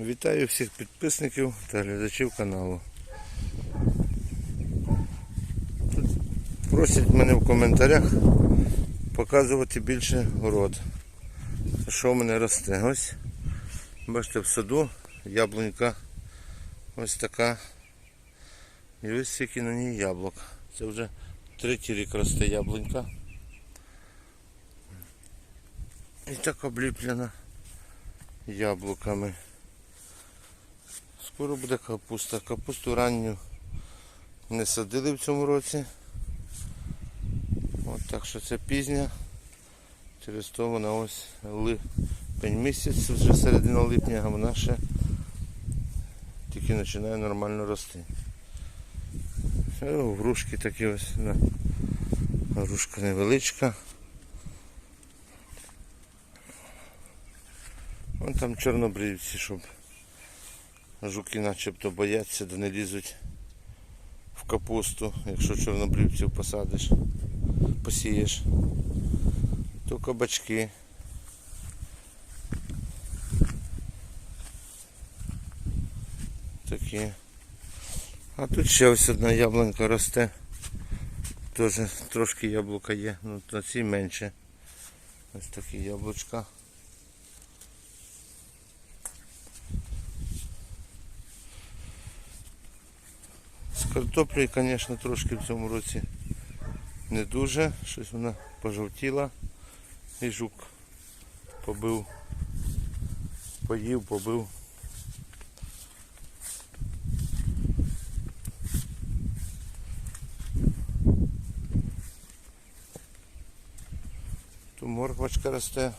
Вітаю всіх підписників та глядачів каналу. Тут просять мене в коментарях показувати більше город. Що в мене росте. Ось, бачите, в саду яблунька ось така. І ось скільки на ній яблук. Це вже третій рік росте яблунька. І так обліплена яблуками. Скоро буде капуста. Капусту ранню не садили в цьому році. От так що це пізня. Через то вона ось липень місяць, вже середина липня, а вона ще тільки починає нормально рости. Е, Грушки такі ось. да. Грушка невеличка. Вон там чорнобривці, щоб жуки начебто бояться, да не лізуть в капусту, якщо чорнобривців посадиш, посієш. То кабачки. Такі. А тут ще ось одна яблунька росте. Теж трошки яблука є, ну на цій менше. Ось такі яблучка. З звісно, трошки в цьому році не дуже. Щось вона пожовтіла. І жук побив, поїв, побив. Тут морквочка росте.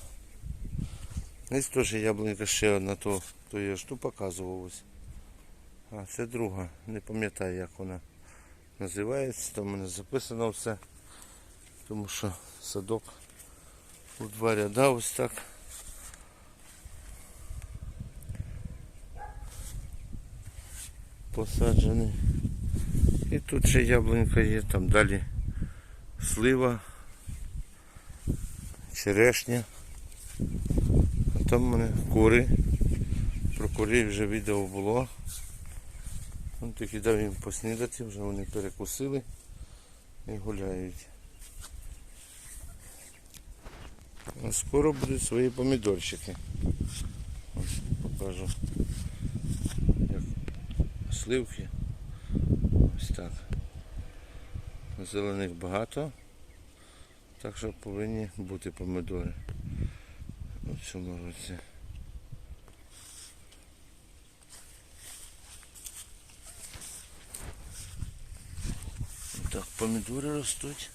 Ось теж яблунька ще одна, то, то я ж ту показував ось. А це друга, не пам'ятаю як вона називається, там у мене записано все. Тому що садок у два ряда ось так. Посаджений. І тут ще яблунька є, там далі слива, черешня. А там у мене кури. Про курей вже відео було. Он таки дав їм поснідати, вже вони перекусили і гуляють. А скоро будуть свої помідорчики. Ось покажу. Як сливки. Ось так. Зелених багато. Так що повинні бути помідори у цьому році. Так, помідори ростуть.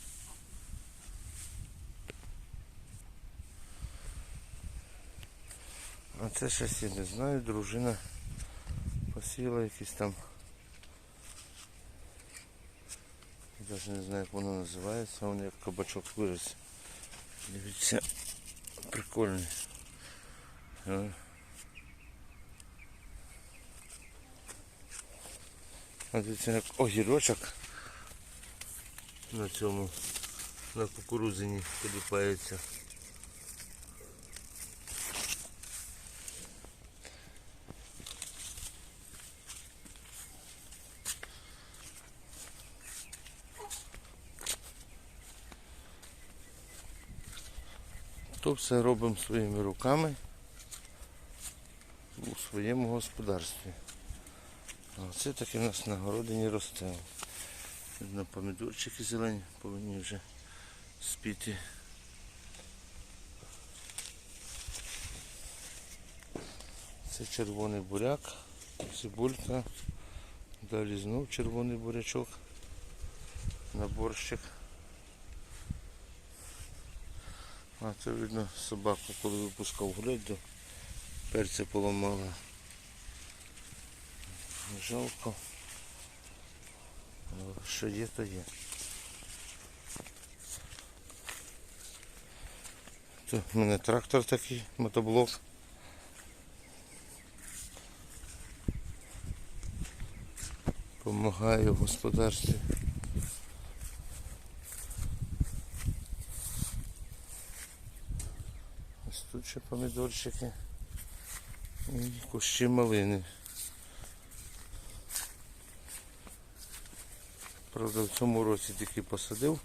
А це щось я не знаю, дружина посіяла якісь там. Я навіть не знаю, як воно називається, воно як кабачок вирос. Дивіться, прикольний. А дивіться, як огірочок на цьому, на кукурузині підліпається. То все робимо своїми руками у своєму господарстві. А це таке у нас на городині росте. Видно, помідорчики зелені повинні вже спіти. Це червоний буряк, цибулька, далі знов червоний бурячок на борщик. А це видно собаку, коли випускав гулять, до перця поламала. Жалко. Що є, то є. Тут в мене трактор такий, мотоблок. Помагаю в господарстві. Ось тут ще помідорчики. І кущі малини. Правда, в цьому році тільки посадив.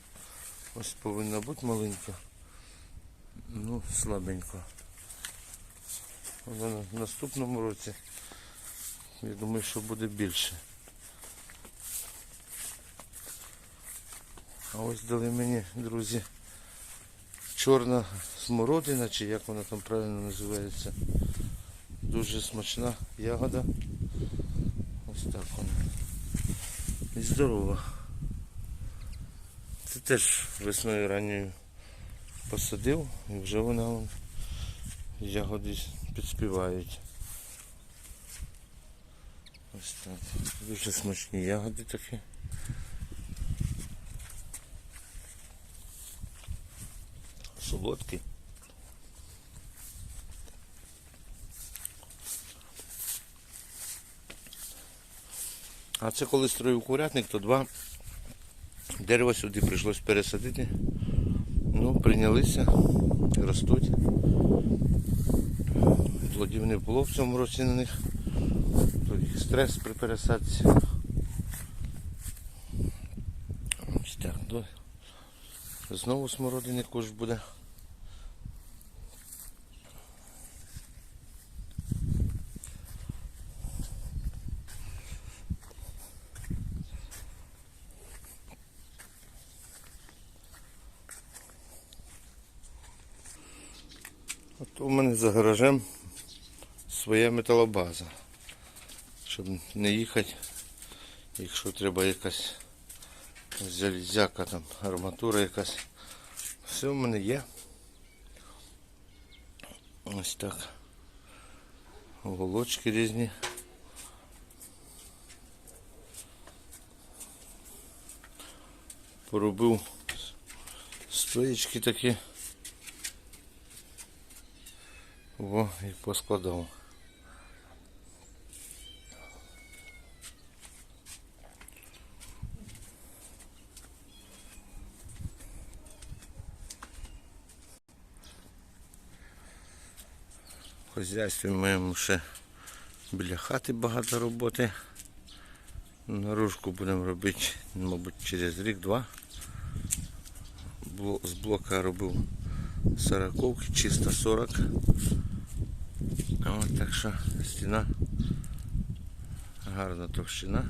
Ось повинна бути маленька. Ну, слабенько. Але в наступному році я думаю, що буде більше. А ось дали мені, друзі, чорна смородина, чи як вона там правильно називається. Дуже смачна ягода. Ось так вона. І здорова. Це теж весною ранньою посадив і вже вона вон, ягоди підспівають. Ось так. Дуже смачні ягоди такі. Солодкі. А це коли строїв курятник, то два дерева сюди прийшлось пересадити. Ну, прийнялися, ростуть. Плодів не було в цьому році на них. Тоді стрес при пересадці. Ось так, до... Знову смородини куш буде. От у мене за гаражем своя металобаза. Щоб не їхати, якщо треба якась залізяка, там, арматура якась. Все в мене є. Ось так. Голочки різні. Поробив стоїчки такі. Во, і поскладав. В хазяйстві моєму ще біля хати багато роботи. Наружку будемо робити, мабуть, через рік-два. З блока робив сороковки, чисто 40. От, так що стіна гарна товщина.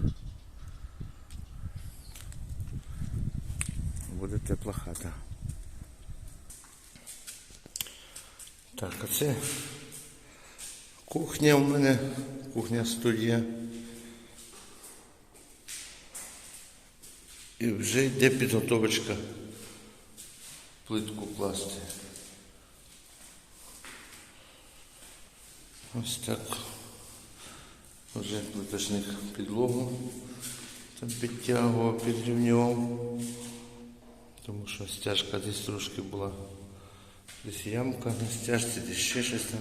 Буде тепла хата. Так, а це кухня у мене, кухня студія. І вже йде підготовочка плитку класти. Ось так. Вже плиточник підлогу там підтягував, підрівнював. Тому що стяжка десь трошки була. Десь ямка на стяжці, десь ще щось там.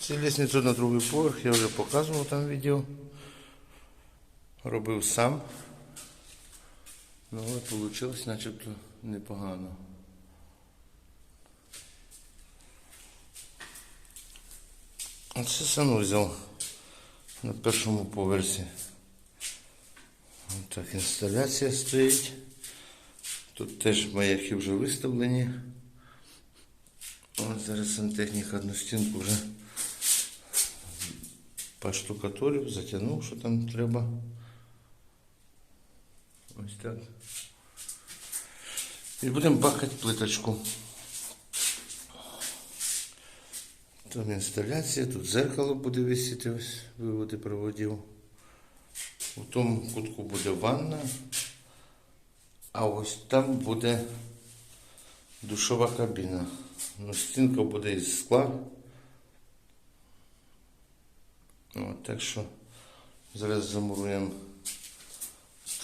Цю лісницю на другий поверх я вже показував там відео. Робив сам. Ну, але вийшло начебто непогано. Оце санузел на першому поверсі. Ось так інсталяція стоїть. Тут теж маяки вже виставлені. Ось зараз сантехніка одну стінку вже поштукатурив, затягнув, що там треба. Ось так. І будемо бакати плиточку. Там інсталяція, тут зеркало буде висіти, ось виводи проводів. У тому кутку буде ванна, а ось там буде душова кабіна. Ну, стінка буде із скла. От, так що зараз замуруємо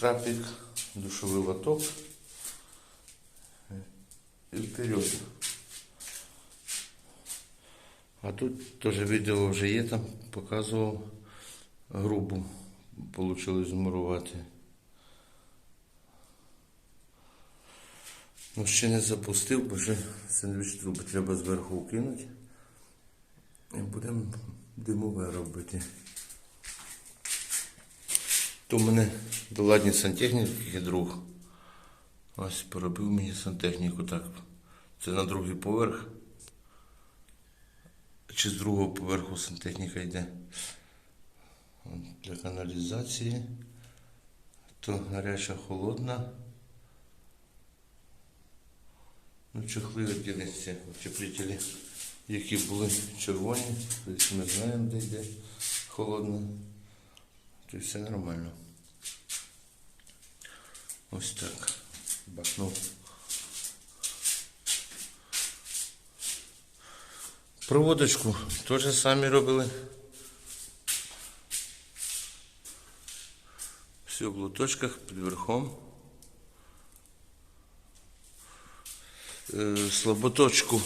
трапик, душовий лоток і вперед. А тут теж відео вже є, там показував грубу, вийшло змурувати. Ну, ще не запустив, бо ще сендвіч труби треба зверху кинути. І будемо димове робити. То в мене доладні сантехніки друг. Ось поробив мені сантехніку так. Це на другий поверх. Чи з другого поверху сантехніка йде. Для каналізації. То гаряча холодна. Ну, чохли відділися утеплителі, які були червоні. Тобто ми знаємо, де йде холодна. То все нормально. Ось так. Бахнув. Проводочку теж самі робили. Все в лоточках під верхом. Е, Слаботочку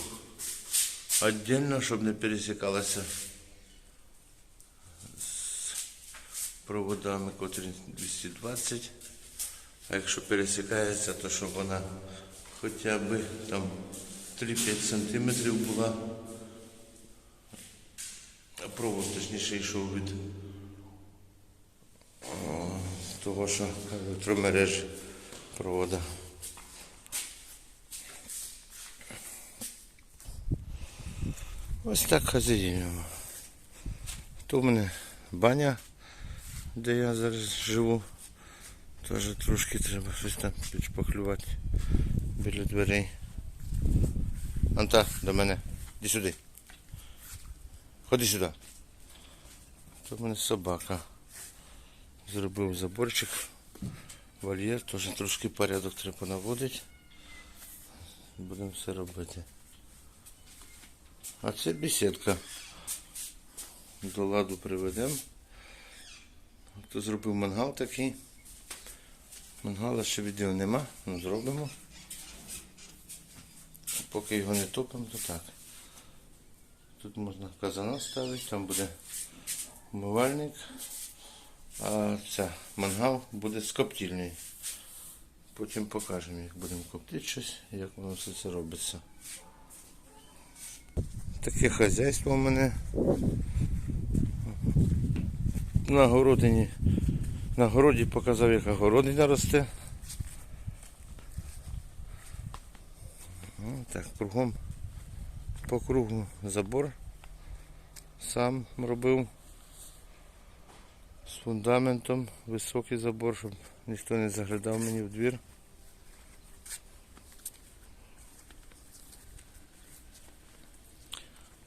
отдельно, щоб не пересікалася Проводами, котрі 220. А якщо пересікається, то щоб вона хоча б там 3-5 сантиметрів була. А провод точніше йшов від того, що електромереж провода. Ось так хазяїнимо. То в мене баня, де я зараз живу. Теж трошки треба щось там підшпаклювати біля дверей. Анта, до мене. Іди сюди. Ходи сюди. То в мене собака. Зробив заборчик. Вольєр, теж трошки порядок треба наводити. Будемо все робити. А це бесідка. До ладу приведемо. Хто зробив мангал такий. Мангала ще відео нема, ну зробимо. Поки його не топимо, то так. Тут можна казана ставити, там буде умивальник. А ця мангал буде з коптільний. Потім покажемо, як будемо коптити щось, як воно все це робиться. Таке хазяйство у мене. На городині. На городі показав, яка городина росте. Так, кругом по кругу забор сам робив з фундаментом, високий забор, щоб ніхто не заглядав мені в двір.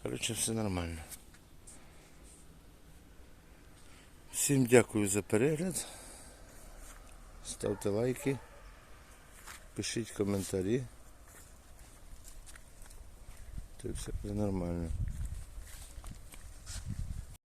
Коротше, все нормально. Всім дякую за перегляд. Ставте лайки, пишіть коментарі. Це все нормально.